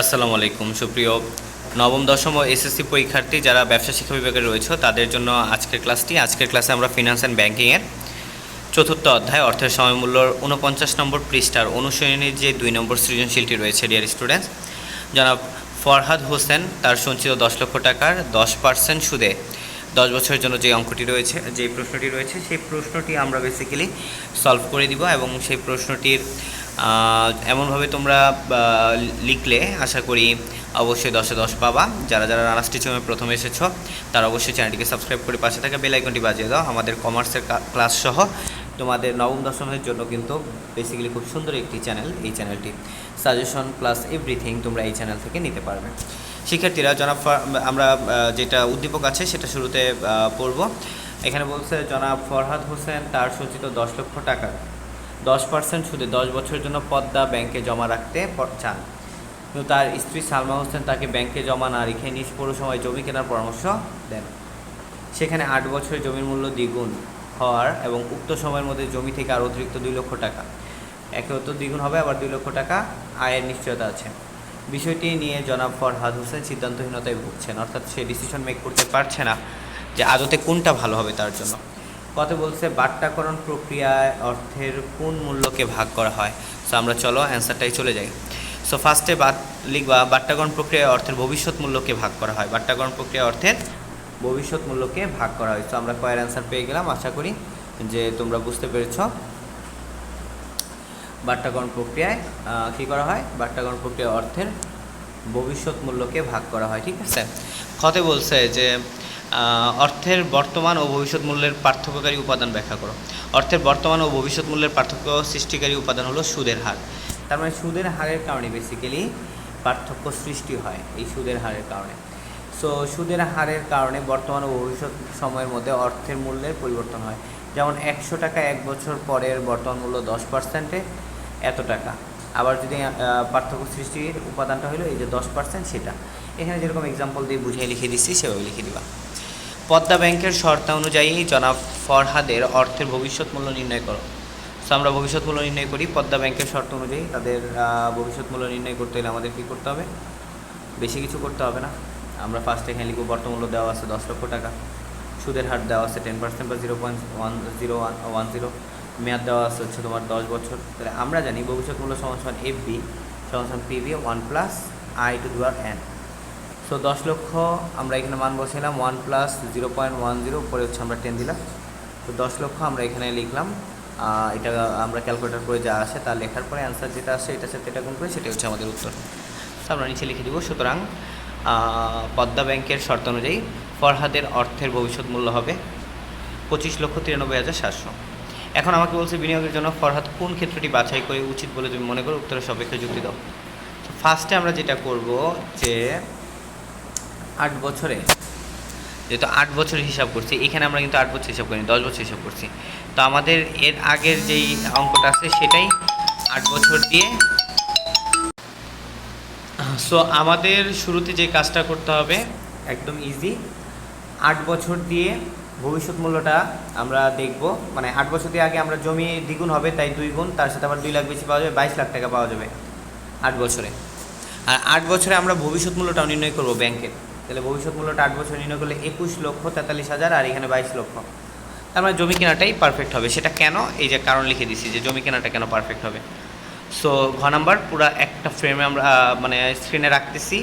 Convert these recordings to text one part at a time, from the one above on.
আসসালামু আলাইকুম, সুপ্রিয় নবম, দশম ও এসএসসি পরীক্ষার্থী যারা ব্যবসা শিক্ষা বিভাগে রয়েছে, তাদের জন্য আজকের ক্লাসটি, আজকের ক্লাসে আমরা ফিনান্স অ্যান্ড ব্যাংকিংয়ের চতুর্থ অধ্যায়, অর্থের সময়মূল্যর উনপঞ্চাশ নম্বর পৃষ্ঠার অনুশীলনীর যে দুই নম্বর সৃজনশীলটি রয়েছে ডিয়ার স্টুডেন্টস জনাব ফরহাদ হোসেন তার সঞ্চিত দশ লক্ষ টাকার দশ পার্সেন্ট সুদে দশ বছরের জন্য যে অঙ্কটি রয়েছে, যে প্রশ্নটি রয়েছে, সেই প্রশ্নটি আমরা বেসিক্যালি সলভ করে দিব এবং সেই প্রশ্নটির এমনভাবে তোমরা লিখলে আশা করি অবশ্যই দশে দশ পাবা। যারা যারা রানাস টিচিংয়ে প্রথম এসেছ, তারা অবশ্যই চ্যানেলটিকে সাবস্ক্রাইব করে পাশে থাকা বেল আইকনটি বাজিয়ে দাও। আমাদের কমার্সের ক্লাস সহ তোমাদের নবম দশমের জন্য কিন্তু বেসিক্যালি খুব সুন্দর একটি চ্যানেল, এই চ্যানেলটি। সাজেশন প্লাস এভরিথিং তোমরা এই চ্যানেল থেকে নিতে পারবে। শিক্ষার্থীরা, জনাব আমরা যেটা উদ্দীপক আছে, সেটা শুরুতে পড়ব। এখানে বলছে, জনাব ফরহাদ হোসেন, তার সঞ্চিত দশ লক্ষ টাকা। দশ পার্সেন্ট সুদে দশ বছরের জন্য পদ্মা ব্যাংকে জমা রাখতে চান। কিন্তু তার স্ত্রী সালমা হোসেন তাকে ব্যাংকে জমা না রেখে নিজ পৌরসভায় জমি কেনার পরামর্শ দেন। সেখানে আট বছরের জমির মূল্য দ্বিগুণ হওয়ার এবং উক্ত সময়ের মধ্যে জমি থেকে আর অতিরিক্ত দুই লক্ষ টাকা। একে তো দ্বিগুণ হবে, আবার দুই লক্ষ টাকা আয়ের নিশ্চয়তা আছে। বিষয়টি নিয়ে জনাব ফরহাদ হোসেন সিদ্ধান্তহীনতায় ভুগছেন। অর্থাৎ সে ডিসিশন মেক করতে পারছে না যে আদতে কোনটা ভালো হবে তার জন্য। কথা বলছে, বাট্টাকরণ প্রক্রিয়ায় অর্থের কোন মূল্যকে ভাগ করা হয়? সো আমরা চলো অ্যান্সারটাই চলে যাই। সো ফার্স্টে বাদ লিখবা, বাট্টাকরণ প্রক্রিয়ায় অর্থের ভবিষ্যৎ মূল্যকে ভাগ করা হয়। বাট্টাকরণ প্রক্রিয়া অর্থের ভবিষ্যৎ মূল্যকে ভাগ করা হয়। তো আমরা কয়ের অ্যান্সার পেয়ে গেলাম, আশা করি যে তোমরা বুঝতে পেরেছ। বাট্টাকরণ প্রক্রিয়ায় কী করা হয়? বাট্টাকরণ প্রক্রিয়া অর্থের ভবিষ্যৎ মূল্যকে ভাগ করা হয়, ঠিক আছে? খতে বলছে যে অর্থের বর্তমান ও ভবিষ্যৎ মূল্যের পার্থক্যকারী উপাদান ব্যাখ্যা করো। অর্থের বর্তমান ও ভবিষ্যৎ মূল্যের পার্থক্য সৃষ্টিকারী উপাদান হলো সুদের হার। তার মানে সুদের হারের কারণে বেসিক্যালি পার্থক্য সৃষ্টি হয় এই সুদের হারের কারণে। সো সুদের হারের কারণে বর্তমান ও ভবিষ্যৎ সময়ের মধ্যে অর্থের মূল্যের পরিবর্তন হয়। যেমন একশো টাকা এক বছর পরের বর্তমান মূল্য দশ পার্সেন্টে এত টাকা। আবার যদি পার্থক্য সৃষ্টির উপাদানটা হলো এই যে দশ পার্সেন্ট সেটা। এখানে যেরকম এক্সাম্পল দিয়ে বুঝিয়ে লিখে দিচ্ছি, সেভাবে লিখে দিবা। পদ্মা ব্যাংকের শর্ত অনুযায়ী জনাব ফরহাদের অর্থের ভবিষ্যৎ মূল্য নির্ণয় করো। সো আমরা ভবিষ্যৎ মূল্য নির্ণয় করি, পদ্মা ব্যাংকের শর্ত অনুযায়ী তাদের ভবিষ্যৎ মূল্য নির্ণয় করতে হলে আমাদের কী করতে হবে? বেশি কিছু করতে হবে না। আমরা ফার্স্ট এখানে লিখব বর্তমূল্য দেওয়া আছে দশ লক্ষ টাকা, সুদের হার দেওয়া আছে টেন পার্সেন্ট বা zero point one zero one one zero মেয়াদ দেওয়া আছে হচ্ছে তোমার দশ বছর। তাহলে আমরা জানি ভবিষ্যৎ মূল্য সমান এফ বি সমান সমান P one plus I two দুয়ার এন সো দশ লক্ষ আমরা এখানে মান বসাইলাম one plus zero point one zero উপরে হচ্ছে আমরা টেন দিলাম। তো দশ লক্ষ আমরা এখানে লিখলাম। এটা আমরা ক্যালকুলেটার করে যা আসে তা লেখার পরে অ্যান্সার যেটা আসে এটার সাথে এটা গুণ করে সেটা হচ্ছে আমাদের উত্তর। তো আমরা নিচে লিখে দিব, সুতরাং পদ্মা ব্যাংকের শর্ত অনুযায়ী ফরহাদের অর্থের ভবিষ্যৎ মূল্য হবে পঁচিশ লক্ষ তিরানব্বই হাজার সাতশো। এখন আমাকে বলছে বিনিয়োগের জন্য ফরহাদ কোন ক্ষেত্রটি বাছাই করে উচিত বলে তুমি মনে করো? উত্তরের সপক্ষে যুক্তি দাও। ফার্স্টে আমরা যেটা করব যে আট বছরে। যেহেতু আট বছর হিসাব করছি, এখানে আমরা কিন্তু আট বছর হিসাব করিনি, দশ বছর হিসাব করছি। তো আমাদের এর আগের যেই অঙ্কটা আছে, সেটাই আট বছর দিয়ে। সো আমাদের শুরুতে যে কাজটা করতে হবে, একদম ইজি আট বছর দিয়ে ভবিষ্যৎ মূল্যটা আমরা দেখব। মানে আট বছর দিয়ে আগে আমরা জমি দ্বিগুণ হবে, তাই দুই গুণ, তার সাথে আবার দুই লাখ বেশি পাওয়া যাবে, বাইশ লাখ টাকা পাওয়া যাবে আট বছরে। আর আট বছরে আমরা ভবিষ্যৎ মূল্যটাও নির্ণয় করব ব্যাংকের। তাহলে ভবিষ্যৎ মূল্যটা আট বছর নির্ণয় করলে একুশ লক্ষ তেতাল্লিশ হাজার আর এখানে বাইশ লক্ষ। তার মানে জমি কেনাটাই পারফেক্ট হবে। সেটা কেন? এই যে কারণ লিখে দিছি যে জমি কেনাটা কেন পারফেক্ট হবে। সো ঘ নাম্বার, পুরো একটা ফ্রেমে আমরা মানে স্ক্রিনে রাখতেছি।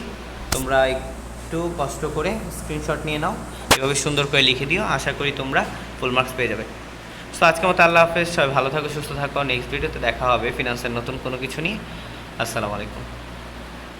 তোমরা একটু কষ্ট করে স্ক্রিনশট নিয়ে নাও। এভাবে সুন্দর করে লিখে দিও। আশা করি তোমরা ফুল মার্কস পেয়ে যাবে। সো আজকে মতো আল্লাহ হাফেজ। সবাই ভালো থাকো, সুস্থ থাকো। নেক্সট ভিডিওতে দেখা হবে। ফিনান্সের নতুন কোনো কিছু নিয়ে। আসসালামু আলাইকুম।